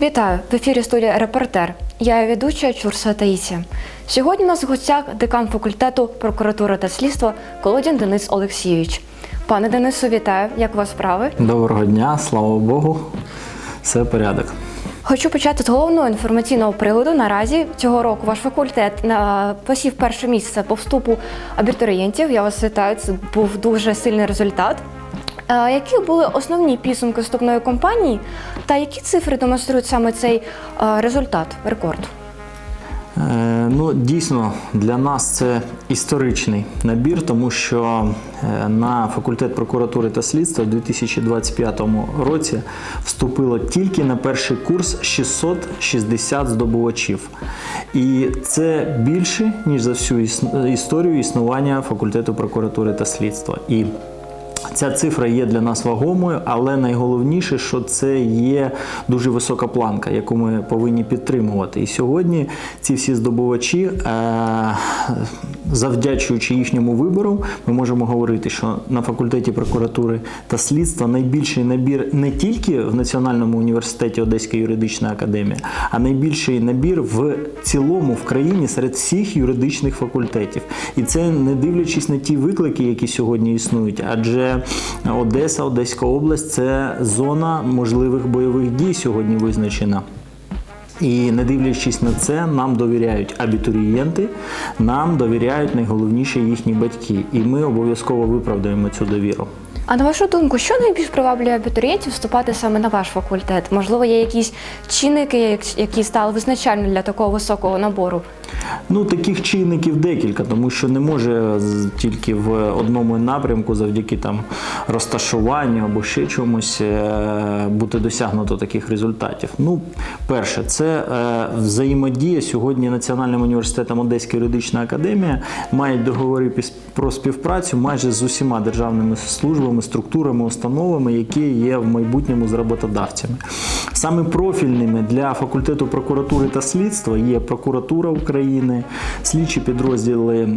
Вітаю в ефірі студія Репортер. Я ведуча Чурса Таїсія. Сьогодні у нас в гостях декан факультету прокуратури та слідства Колодін Денис Олексійович. Пане Денису, вітаю. Як у вас справи? Доброго дня, слава Богу, все порядок. Хочу почати з головного інформаційного приводу. Наразі цього року ваш факультет на посів перше місце по вступу абітурієнтів. Я вас вітаю. Це був дуже сильний результат. Е, Які були основні підсумки вступної кампанії, та які цифри демонструють саме цей е, результат, рекорд? Е, ну, дійсно, для нас це історичний набір, тому що на факультет прокуратури та слідства в 2025 році вступило тільки на перший курс 660 здобувачів. І це більше, ніж за всю іс- історію існування факультету прокуратури та слідства. І Ця цифра є для нас вагомою, але найголовніше, що це є дуже висока планка, яку ми повинні підтримувати. І сьогодні ці всі здобувачі, е, завдячуючи їхньому вибору, ми можемо говорити, що на факультеті прокуратури та слідства найбільший набір не тільки в Національному університеті Одеська юридична академія, а найбільший набір в цілому в країні серед всіх юридичних факультетів. І це не дивлячись на ті виклики, які сьогодні існують, адже Одеса, Одеська область це зона можливих бойових дій сьогодні визначена. І не дивлячись на це, нам довіряють абітурієнти, нам довіряють найголовніше їхні батьки, і ми обов'язково виправдаємо цю довіру. А на вашу думку, що найбільш приваблює абітурієнтів вступати саме на ваш факультет? Можливо, є якісь чинники, які стали визначальними для такого високого набору? Ну, таких чинників декілька, тому що не може тільки в одному напрямку завдяки там розташуванню або ще чомусь е, бути досягнуто таких результатів. Ну, перше, це е, взаємодія сьогодні Національним університетом Одеська юридична академія мають договори про співпрацю майже з усіма державними службами, структурами, установами, які є в майбутньому з роботодавцями. Саме профільними для факультету прокуратури та слідства є прокуратура України, слідчі підрозділи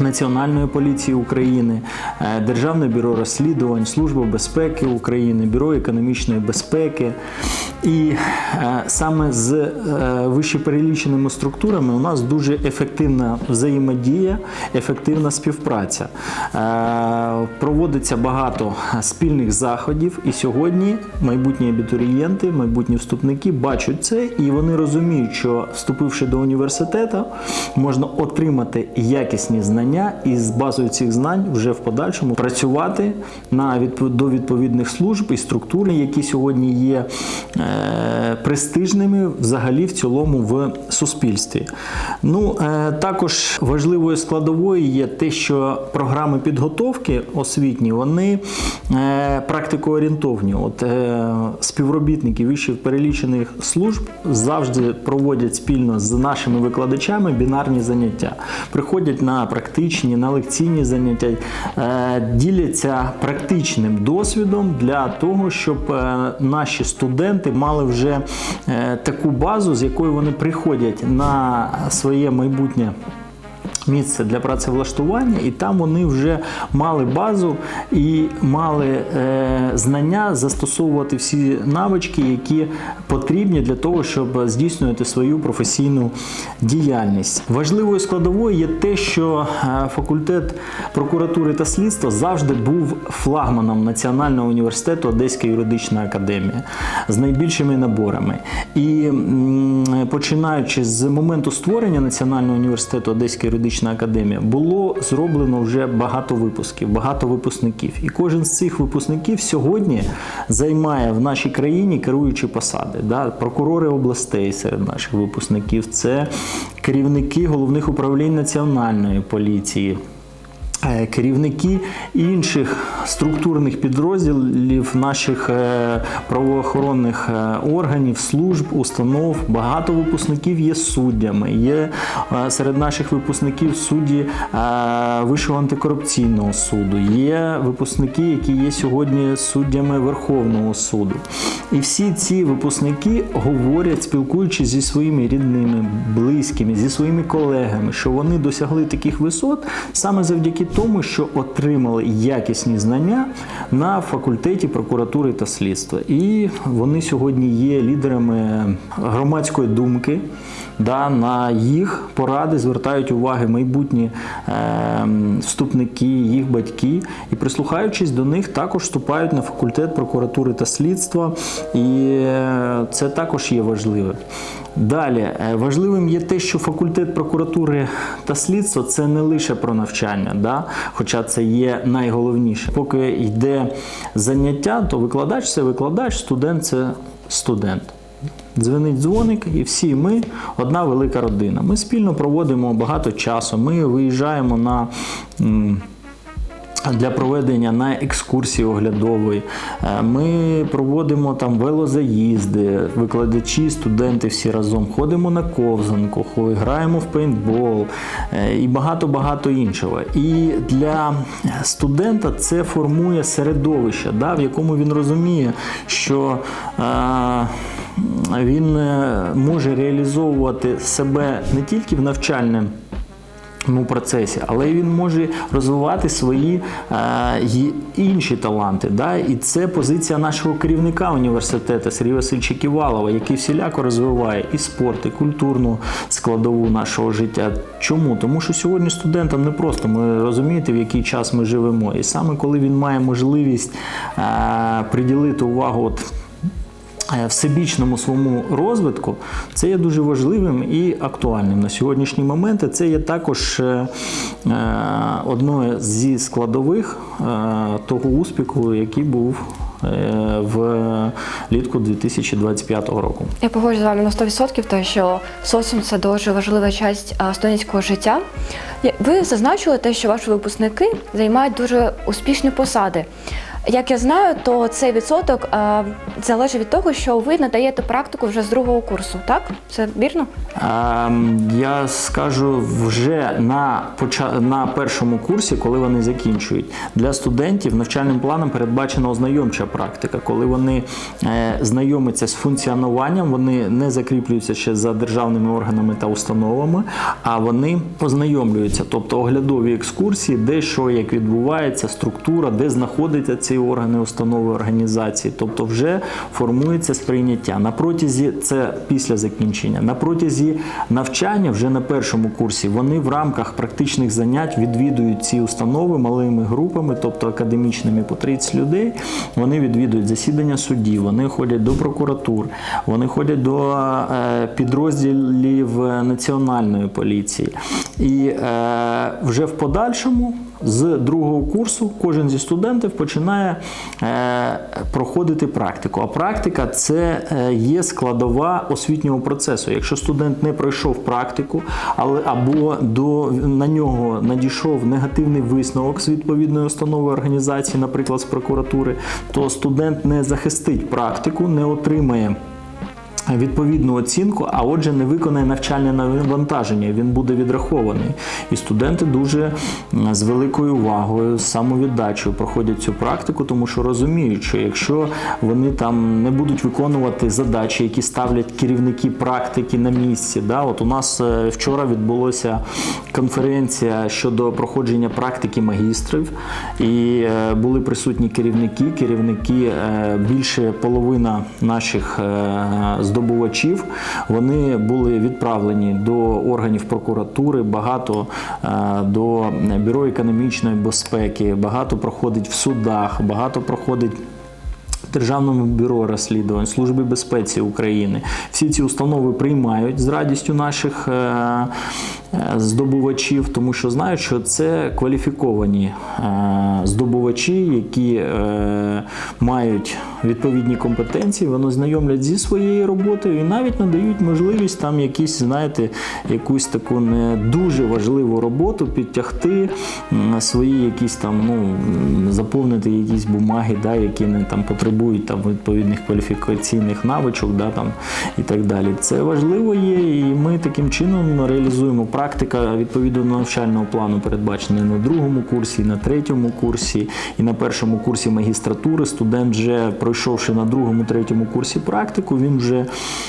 Національної поліції України, е, Державне бюро розслідувань, Служба безпеки України, Бюро економічної безпеки. І е, саме з е, вищепереліченими структурами у нас дуже ефективна взаємодія, ефективна співпраця. Проводиться багато спільних заходів, і сьогодні майбутні абітурієнти, майбутні вступники бачать це, і вони розуміють, що вступивши до університету, можна отримати якісні знання і з базою цих знань вже в подальшому працювати на до відповідних служб і структур, які сьогодні є е, престижними взагалі в цілому в суспільстві. Ну е, також важливою складовою є те, що програми підготовки освітні вони е, практикоорієнтовні. От е, співробітники вищих перелічених служб завжди проводять спільно з нашими викладачами бінарні заняття. Приходять на практичні, на лекційні заняття, е, діляться практичним досвідом для того, щоб е, наші студенти мали вже е, таку базу, з якою вони приходять на своє майбутнє місце для працевлаштування, і там вони вже мали базу і мали е, знання застосовувати всі навички, які потрібні для того, щоб здійснювати свою професійну діяльність. Важливою складовою є те, що е, факультет прокуратури та слідства завжди був флагманом Національного університету Одеська юридична академія з найбільшими наборами. І починаючи з моменту створення Національного університету Одеська юридична академія, було зроблено вже багато випусків, багато випускників. І кожен з цих випускників сьогодні займає в нашій країні керуючі посади. Да? Прокурори областей серед наших випускників, це керівники головних управлінь національної поліції. Е, Керівники інших структурних підрозділів наших е, правоохоронних е, органів, служб, установ. Багато випускників є суддями. Є серед наших випускників судді Вищого антикорупційного суду. Є випускники, які є сьогодні суддями Верховного суду. І всі ці випускники говорять, спілкуючись зі своїми рідними, близькими, зі своїми колегами, що вони досягли таких висот саме завдяки тому, що отримали якісні знання на факультеті прокуратури та слідства. І вони сьогодні є лідерами громадської думки. Да, на їх поради звертають уваги майбутні е, вступники, їх батьки, і прислухаючись до них, також вступають на факультет прокуратури та слідства, і е, це також є важливим. Далі е, важливим є те, що факультет прокуратури та слідства це не лише про навчання, да? хоча це є найголовніше. Поки йде заняття, то викладач це викладач, студент це студент. Дзвонить дзвоник, і всі ми одна велика родина. Ми спільно проводимо багато часу. Ми виїжджаємо на. Для проведення на екскурсії оглядової. Е, Ми проводимо там велозаїзди, викладачі, студенти всі разом. Ходимо на ковзанку, граємо в пейнтбол е, і багато-багато іншого. І для студента це формує середовище, да, в якому він розуміє, що е, він може реалізовувати себе не тільки в навчальному ну, процесі, але він може розвивати свої е, інші таланти. Да? І це позиція нашого керівника університету Сергія Васильовича Ківалова, який всіляко розвиває і спорт, і культурну складову нашого життя. Чому? Тому що сьогодні студентам не просто ми розумієте, в який час ми живемо. І саме коли він має можливість е, приділити увагу. От, всебічному своєму розвитку, це є дуже важливим і актуальним на сьогоднішній момент. Це є також е, е, одною зі складових е, того успіху, який був е, в літку 2025 року. Я погоджуюсь з вами на 100%, тому що соціум це дуже важлива частина студентського життя. Ви зазначили те, що ваші випускники займають дуже успішні посади. Як я знаю, то цей відсоток е, залежить від того, що ви надаєте практику вже з другого курсу, так? Це вірно? Ем, Я скажу вже на, поча- на першому курсі, коли вони закінчують. Для студентів навчальним планом передбачена ознайомча практика, коли вони е, знайомляться з функціонуванням, вони не закріплюються ще за державними органами та установами, а вони ознайомлюються, тобто оглядові екскурсії, де що як відбувається, структура, де знаходяться ці органи, установи, організації. Тобто вже формується сприйняття. На протязі це після закінчення. На протязі навчання вже на першому курсі вони в рамках практичних занять відвідують ці установи малими групами, тобто академічними по 30 людей. Вони відвідують засідання судів, вони ходять до прокуратур, вони ходять до е, підрозділів е, національної поліції. І е, вже в подальшому. З другого курсу кожен зі студентів починає е, проходити практику. А практика це е, є складова освітнього процесу. Якщо студент не пройшов практику, але або до на нього надійшов негативний висновок з відповідної установи організації, наприклад, з прокуратури, то студент не захистить практику, не отримає відповідну оцінку, а отже, не виконає навчальне навантаження, він буде відрахований. І студенти дуже з великою увагою, з самовіддачею проходять цю практику, тому що розуміють, що якщо вони там не будуть виконувати задачі, які ставлять керівники практики на місці, да, от у нас е, вчора відбулася конференція щодо проходження практики магістрів, і е, були присутні керівники, керівники е, більше половина наших е, здобувачів. Вони були відправлені до органів прокуратури, багато е, до бюро економічної безпеки, багато проходить в судах, багато проходить. Державному бюро розслідувань, Служби безпеці України. Всі ці установи приймають з радістю наших е, е, здобувачів, тому що знають, що це кваліфіковані здобувачі, які мають відповідні компетенції, вони знайомлять зі своєю роботою і навіть надають можливість там якісь, знаєте, якусь таку не дуже важливу роботу підтягти м, свої якісь там, ну заповнити якісь бумаги, да, які не там потребують там відповідних кваліфікаційних навичок, да, там і так далі. Це важливо є, і ми таким чином реалізуємо. Практика відповідно навчального плану передбачена на другому курсі, на третьому курсі, і на першому курсі магістратури. Студент вже пройшовши на другому, третьому курсі практику, він вже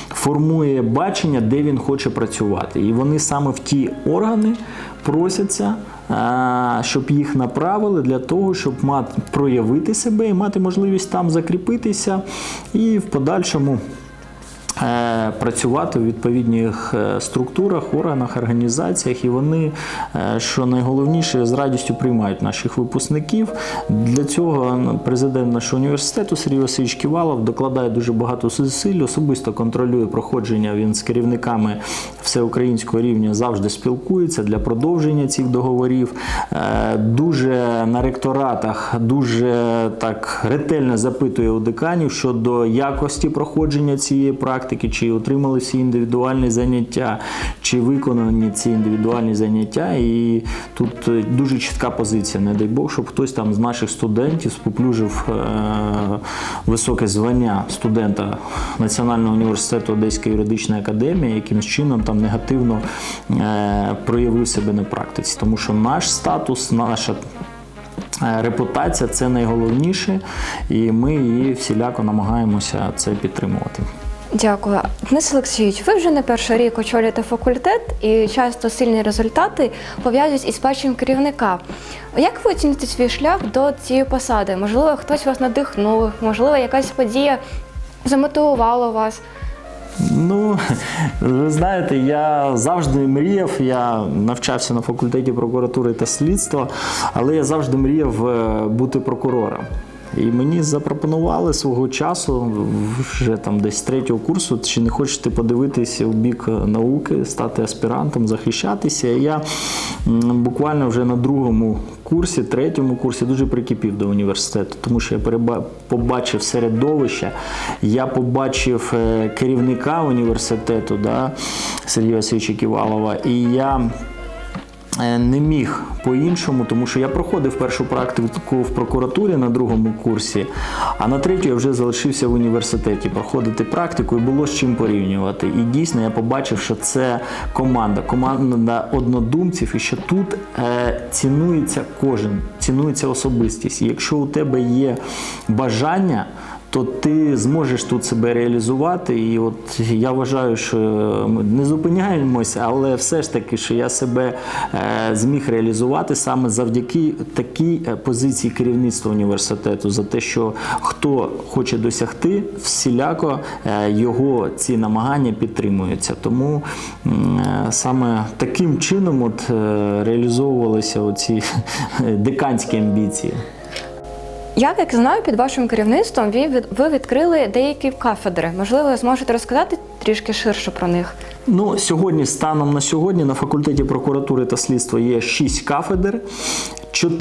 формує бачення, де він хоче працювати. І вони саме в ті органи просяться е, щоб їх направили для того, щоб мати, проявити себе і мати можливість там закріпитися і в подальшому. Е, Працювати у відповідних е, структурах, органах, організаціях, і вони, е, що найголовніше, з радістю приймають наших випускників. Для цього президент нашого університету Сергій Васильович Ківалов докладає дуже багато зусиль, особисто контролює проходження. Він з керівниками всеукраїнського рівня завжди спілкується для продовження цих договорів. Дуже на ректоратах дуже так ретельно запитує у деканів щодо якості проходження цієї практики, чи отримали всі індивідуальні заняття, чи виконані ці індивідуальні заняття. І тут е, дуже чітка позиція. Не дай Бог, щоб хтось там з наших студентів споплюжив е, високе звання студента Національного університету Одеської юридичної академії, якимось чином там негативно е, проявив себе на практиці. Тому що наш статус, наша репутація це найголовніше, і ми її всіляко намагаємося це підтримувати. Дякую. Денис Олексійович, ви вже не перший рік очолюєте факультет і часто сильні результати пов'язують із баченням керівника. Як ви оціните свій шлях до цієї посади? Можливо, хтось вас надихнув, можливо, якась подія замотивувала вас. Ну, ви знаєте, я завжди мріяв, я навчався на факультеті прокуратури та слідства, але я завжди мріяв е, бути прокурором. І мені запропонували свого часу, вже там десь третього курсу, чи не хочете подивитися в бік науки, стати аспірантом, захищатися. І я буквально вже на другому курсі, третьому курсі дуже прикипів до університету, тому що я побачив середовище, я побачив е, керівника університету, да, Сергія Васильовича Ківалова, і я не міг по-іншому, тому що я проходив першу практику в прокуратурі на другому курсі, а на третю я вже залишився в університеті проходити практику і було з чим порівнювати. І дійсно я побачив, що це команда, команда однодумців, і що тут е, цінується кожен, цінується особистість. І якщо у тебе є бажання, то ти зможеш тут себе реалізувати. І от я вважаю, що ми не зупиняємося, але все ж таки, що я себе е, зміг реалізувати саме завдяки такій е, позиції керівництва університету, за те, що хто хоче досягти, всіляко е, його ці намагання підтримуються. Тому саме таким чином от, реалізовувалися оці деканські амбіції. Я, як знаю, під вашим керівництвом ви, відкрили деякі кафедри. Можливо, ви зможете розказати трішки ширше про них. Ну, сьогодні, станом на сьогодні, на факультеті прокуратури та слідства є шість кафедр.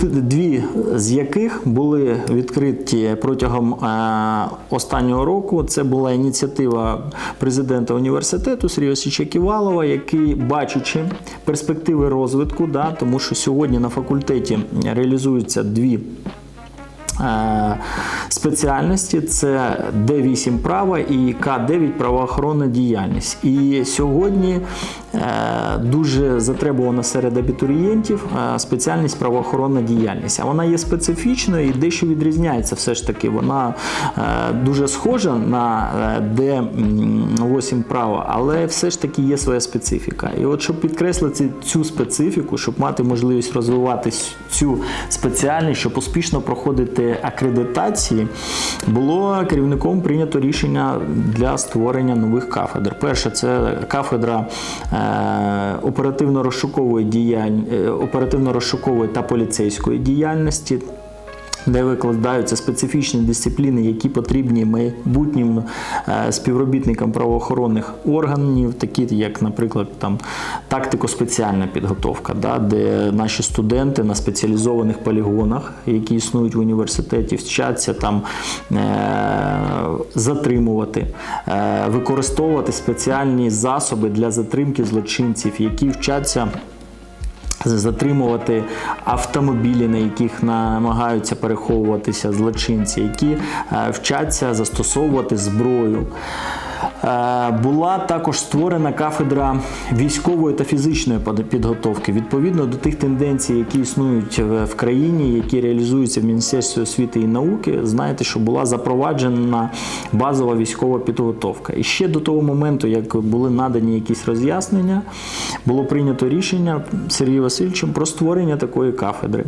Дві з яких були відкриті протягом е, останнього року. Це була ініціатива президента університету Сергія Васильовича Ківалова, який, бачачи перспективи розвитку, да, тому що сьогодні на факультеті реалізуються дві спеціальності це Д8 права і К9 правоохоронна діяльність. І сьогодні е, дуже затребувана серед абітурієнтів е, спеціальність правоохоронна діяльність. А вона є специфічною і дещо відрізняється все ж таки. Вона е, дуже схожа на е, Д8 право, але все ж таки є своя специфіка. І от щоб підкреслити цю специфіку, щоб мати можливість розвивати цю спеціальність, щоб успішно проходити акредитації, було керівником прийнято рішення для створення нових кафедр. Перше, це кафедра е, оперативно-розшукової діянь, е, оперативно-розшукової та поліцейської діяльності. Де викладаються специфічні дисципліни, які потрібні майбутнім е, співробітникам правоохоронних органів, такі як, наприклад, там тактико-спеціальна підготовка, да, де наші студенти на спеціалізованих полігонах, які існують в університеті, вчаться там е, затримувати, е, використовувати спеціальні засоби для затримки злочинців, які вчаться затримувати автомобілі, на яких намагаються переховуватися злочинці, які е, вчаться застосовувати зброю. Е, Була також створена кафедра військової та фізичної під- підготовки відповідно до тих тенденцій, які існують в країні, які реалізуються в Міністерстві освіти і науки. Знаєте, що була запроваджена базова військова підготовка. І ще до того моменту, як були надані якісь роз'яснення, було прийнято рішення Сергієм Васильовичем про створення такої кафедри.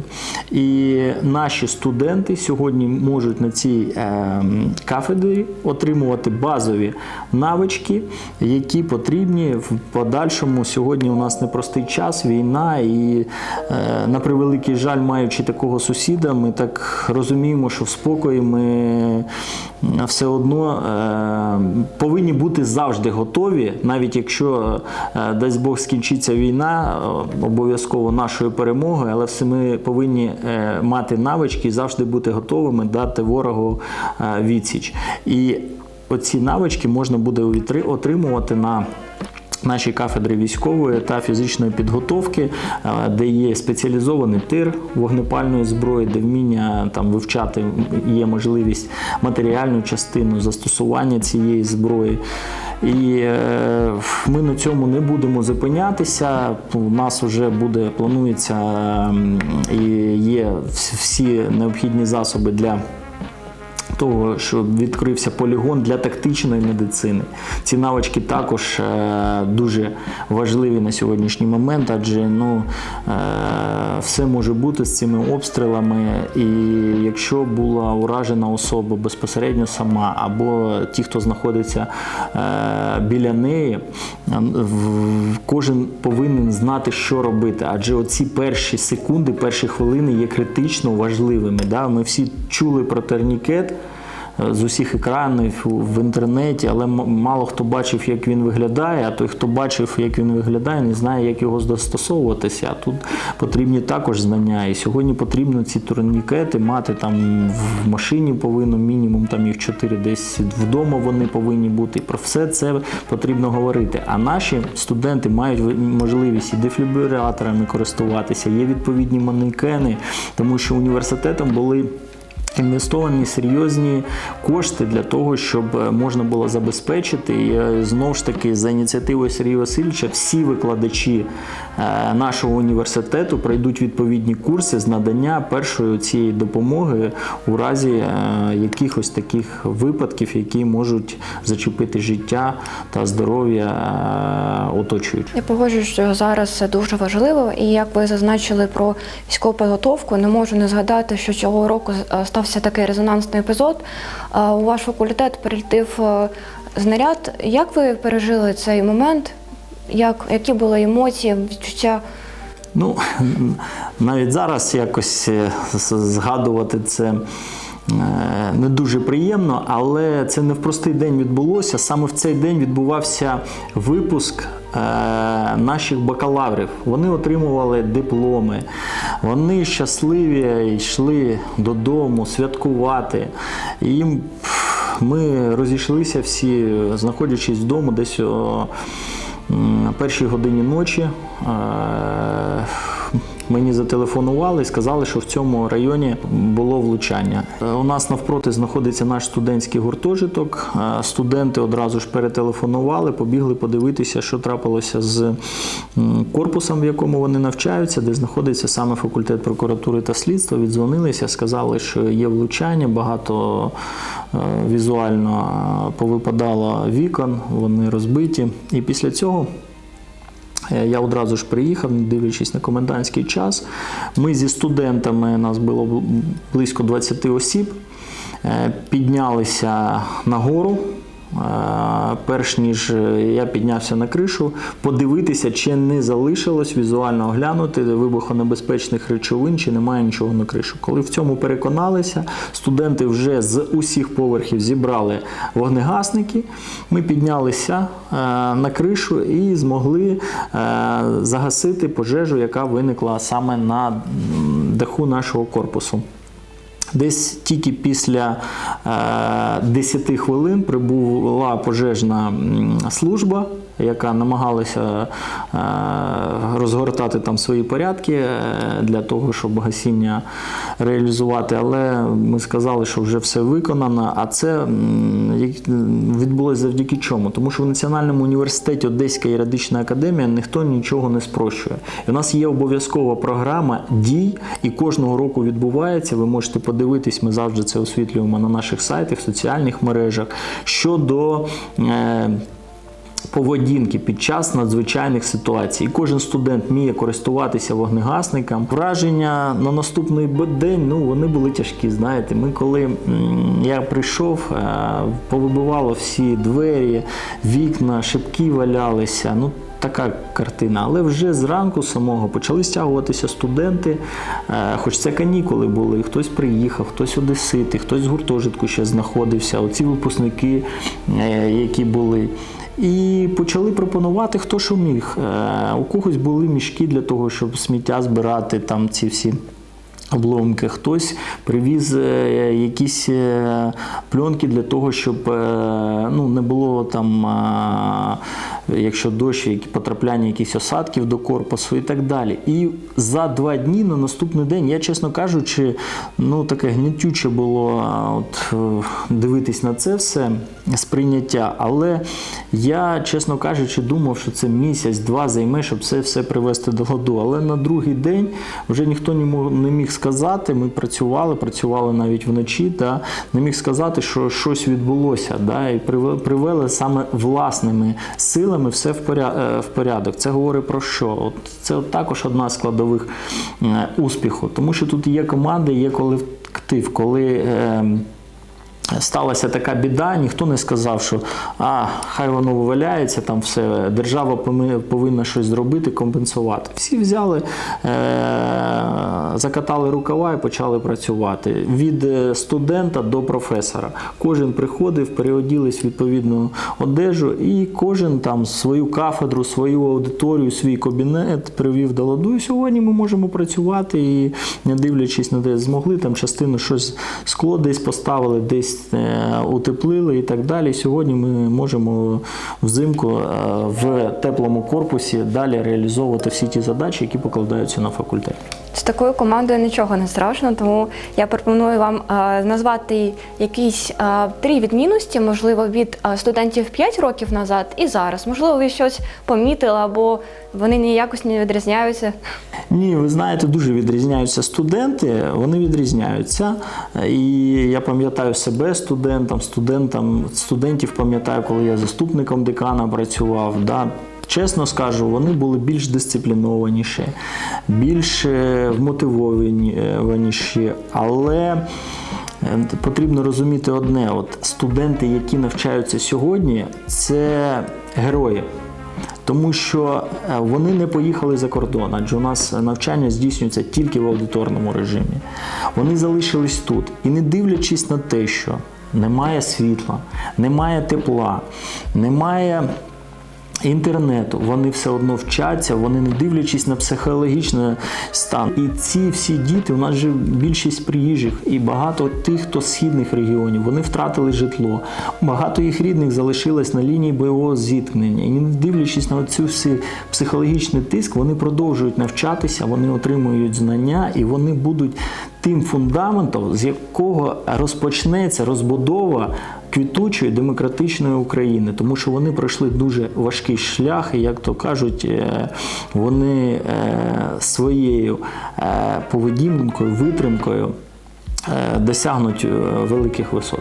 І наші студенти сьогодні можуть на цій е, кафедрі отримувати базові навички, які потрібні в подальшому. Сьогодні у нас непростий час, війна, і е, на превеликий жаль, маючи такого сусіда, ми так розуміємо, що в спокої ми все одно е, повинні бути завжди готові, навіть якщо е, дасть Бог скінчиться війна, е, обов'язково нашою перемогою, але все ми повинні е, мати навички і завжди бути готовими дати ворогу е, відсіч. І оці навички можна буде отримувати на нашій кафедрі військової та фізичної підготовки, е, де є спеціалізований тир вогнепальної зброї, де вміння там вивчати є можливість матеріальну частину застосування цієї зброї. І е, ми на цьому не будемо зупинятися. У нас вже буде планується ем, і є всі необхідні засоби для того, що відкрився полігон для тактичної медицини. Ці навички також е, дуже важливі на сьогоднішній момент, адже ну, е, все може бути з цими обстрілами. І якщо була уражена особа безпосередньо сама, або ті, хто знаходиться е, біля неї, кожен повинен знати, що робити. Адже оці перші секунди, перші хвилини є критично важливими. Да? Ми всі чули про тернікет е, з усіх екранів в інтернеті, але мало хто бачив, як він виглядає. А той, хто бачив, як він виглядає, не знає, як його застосовуватися. А тут потрібні також знання. І сьогодні потрібно ці турнікети мати там в машині повинно мінімум там їх 4 десь вдома вони повинні бути. Про все це потрібно говорити. А наші студенти мають можливість і дефібриляторами користуватися, є відповідні манекени, тому що університетом були. Інвестовані серйозні кошти для того, щоб е, можна було забезпечити. І е, знову ж таки, за ініціативою Сергія Васильовича, всі викладачі е, нашого університету пройдуть відповідні курси з надання першої цієї допомоги у разі якихось таких випадків, які можуть зачепити життя та здоров'я оточуючих. Я погоджуюсь, що зараз це дуже важливо, і як ви зазначили про військову підготовку, не можу не згадати, що цього року е, стався такий резонансний епізод. Е, У ваш факультет прилетів е, знаряд. Як ви пережили цей момент? Як, які були емоції, відчуття? Ну, навіть зараз якось е, згадувати це не дуже приємно, але це не в простий день відбулося. Саме в цей день відбувався випуск наших бакалаврів. Вони отримували дипломи, вони щасливі йшли додому святкувати. І їм ми розійшлися всі, знаходячись вдома десь о першій годині ночі. Мені зателефонували і сказали, що в цьому районі було влучання. Е, У нас навпроти знаходиться наш студентський гуртожиток. Е, Студенти одразу ж перетелефонували, побігли подивитися, що трапилося з корпусом, в якому вони навчаються, де знаходиться саме факультет прокуратури та слідства. Віддзвонилися, сказали, що є влучання, багато е, візуально повипадало вікон, вони розбиті. І після цього. Е, Я одразу ж приїхав, не дивлячись на комендантський час. Ми зі студентами, нас було близько 20 осіб, піднялися піднялися нагору. Е, Перш ніж е, я піднявся на кришу, подивитися, чи не залишилось візуально оглянути вибухонебезпечних речовин, чи немає нічого на кришу. Коли в цьому переконалися, студенти вже з усіх поверхів зібрали вогнегасники. Ми піднялися е, на кришу і змогли загасити пожежу, яка виникла саме на даху нашого корпусу. Десь тільки після е, 10 хвилин прибула пожежна служба яка намагалася е, розгортати там свої порядки е, для того, щоб гасіння реалізувати. Але ми сказали, що вже все виконано. А це відбулося завдяки чому? Тому що в Національному університеті Одеська юридична академія ніхто нічого не спрощує. І у нас є обов'язкова програма дій, і кожного року відбувається. Ви можете подивитись, ми завжди це освітлюємо на наших сайтах, соціальних мережах щодо. Поведінки під час надзвичайних ситуацій. І кожен студент вміє користуватися вогнегасником. Враження на наступний день ну вони були тяжкі. Знаєте, ми коли я прийшов, е, повибивало всі двері, вікна, шибки валялися. Ну така картина. Але вже зранку самого почали стягуватися студенти, е, хоч це канікули були. Хтось приїхав, хтось одесити, хтось з гуртожитку ще знаходився. Оці випускники, е, які були. І почали пропонувати, хто що міг. Е, У когось були мішки для того, щоб сміття збирати, там ці всі. Обломки, хтось привіз е, якісь е, пленки для того, щоб ну, не було там, якщо дощ, потрапляння якихось осадків до корпусу і так далі. І за два дні на наступний день, я чесно кажучи, ну таке гнітюче було от, е, дивитись на це все сприйняття. Але я, чесно кажучи, думав, що це місяць-два займе, щоб це все привести до ладу. Але на другий день вже ніхто не міг сказати. Ми працювали, працювали навіть вночі, та не міг сказати, що щось відбулося. Да, і привели саме власними силами все в поря- е, в порядок. Це говорить про що? От це також одна з складових е, успіху, тому що тут є команди, є колектив, коли. Сталася така біда, ніхто не сказав, що а, хай воно валяється, там все, держава повинна щось зробити, компенсувати. Всі взяли, е- закатали рукава і почали працювати. Від е, студента до професора. Кожен приходив, переоділись відповідну одежу, і кожен там свою кафедру, свою аудиторію, свій кабінет привів до ладу. І сьогодні ми можемо працювати і не дивлячись на те, змогли там частину щось скло десь поставили, десь е, утеплили і так далі. Сьогодні ми можемо взимку е, в теплому корпусі далі реалізовувати всі ті задачі, які покладаються на факультет. З такою командою нічого не страшно, тому я пропоную вам е, назвати якісь е, три відмінності, можливо, від е, студентів 5 років назад і зараз. Можливо, ви щось помітили або вони ніякось не відрізняються. Ні, ви знаєте, дуже відрізняються студенти. Вони відрізняються. І я пам'ятаю себе студентом, студентом, студентів пам'ятаю, коли я заступником декана працював. Да. Чесно скажу, вони були більш дисциплінованіші, більш е, вмотивованіші, але е, потрібно розуміти одне: от студенти, які навчаються сьогодні, це герої. Тому що е, вони не поїхали за кордон, адже у нас навчання здійснюється тільки в аудиторному режимі. Вони залишились тут. І не дивлячись на те, що немає світла, немає тепла, немає інтернету, вони все одно вчаться, вони не дивлячись на психологічний стан. І ці всі діти, у нас же більшість приїжджих і багато тих, хто з східних регіонів, вони втратили житло. Багато їх рідних залишилось на лінії бойового зіткнення. І не дивлячись на цю всі психологічний тиск, вони продовжують навчатися, вони отримують знання і вони будуть тим фундаментом, з якого розпочнеться розбудова квітучої демократичної України, тому що вони пройшли дуже важкий шлях, і як то кажуть, е, вони е, своєю е, поведінкою, витримкою досягнуть великих висот.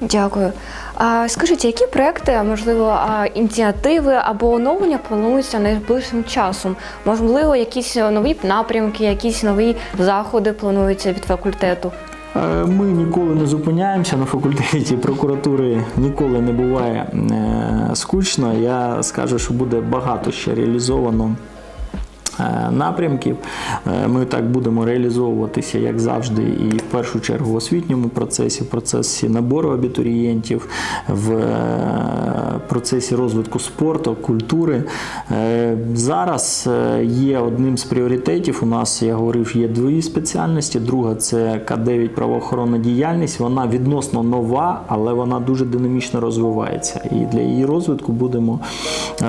Дякую. А скажіть, які проекти, можливо, ініціативи або оновлення плануються найближчим часом? Можливо, якісь нові напрямки, якісь нові заходи плануються від факультету? Е, Ми ніколи не зупиняємося на факультеті прокуратури, ніколи не буває е, скучно. Я скажу, що буде багато ще реалізовано напрямків. Е, Ми так будемо реалізовуватися, як завжди, і в першу чергу в освітньому процесі, в процесі набору абітурієнтів, в е, процесі розвитку спорту, культури. Е, Зараз е, є одним з пріоритетів. У нас, я говорив, є дві спеціальності. Друга це К9 правоохоронна діяльність. Вона відносно нова, але вона дуже динамічно розвивається. І для її розвитку будемо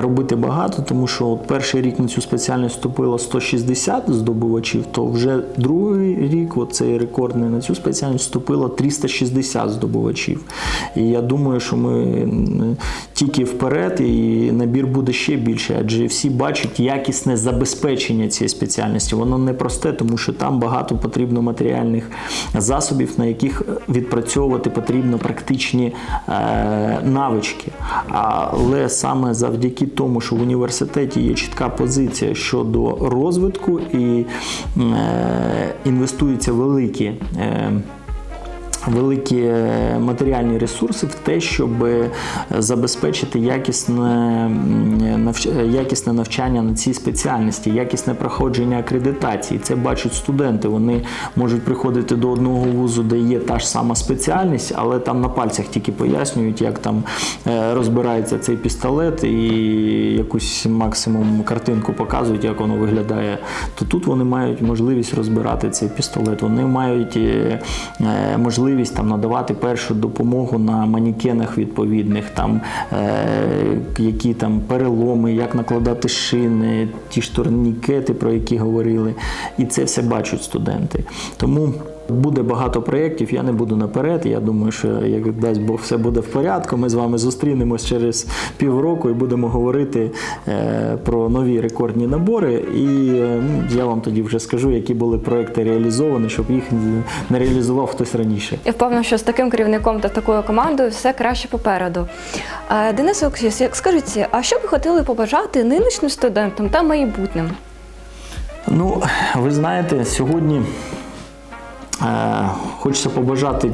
робити багато, тому що от перший рік на цю спеціальність вступило 160 здобувачів, то вже другий рік, оцей рекордний на цю спеціальність вступило 360 здобувачів. І я думаю, що ми тільки вперед, і набір буде ще більше, адже всі бачать якісне забезпечення цієї спеціальності. Воно не просте, тому що там багато потрібно матеріальних засобів, на яких відпрацьовувати потрібно практичні е, навички. Але саме завдяки тому, що в університеті є чітка позиція щодо розвитку і е, інвестуються великі. Е, великі е, матеріальні ресурси в те, щоб е, забезпечити якісне, навч- якісне навчання на цій спеціальності, якісне проходження акредитації. Це бачать студенти. Вони можуть приходити до одного вузу, де є та ж сама спеціальність, але там на пальцях тільки пояснюють, як там е, розбирається цей пістолет і якусь максимум картинку показують, як воно виглядає. То тут вони мають можливість розбирати цей пістолет. Вони мають е, е, можливість там надавати першу допомогу на манікенах відповідних, там е, які там переломи, як накладати шини, ті ж турнікети, про які говорили. І це все бачать студенти. Тому. Буде багато проєктів, я не буду наперед. Я думаю, що як дасть Бог все буде в порядку. Ми з вами зустрінемось через півроку і будемо говорити е, про нові рекордні набори. І е, ну, я вам тоді вже скажу, які були проекти реалізовані, щоб їх не реалізував хтось раніше. Я впевнена, що з таким керівником та такою командою все краще попереду. Е, Денис Олексійович, як скажіть, а що б ви хотіли побажати нинішнім студентам та майбутнім? Ну, ви знаєте, сьогодні хочеться побажати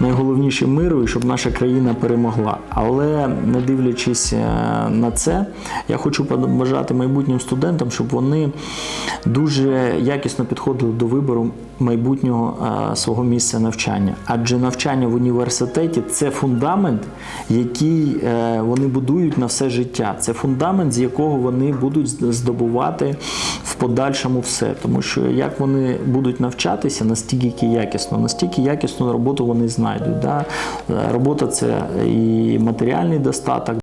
найголовніше миру і щоб наша країна перемогла. Але не дивлячись е, на це, я хочу побажати майбутнім студентам, щоб вони дуже якісно підходили до вибору майбутнього е, свого місця навчання. Адже навчання в університеті це фундамент, який е, вони будують на все життя. Це фундамент, з якого вони будуть здобувати в подальшому все. Тому що як вони будуть навчатися, настільки якісно, настільки якісну роботу вони знайдуть. Да? Е, Робота це і матеріальний достаток.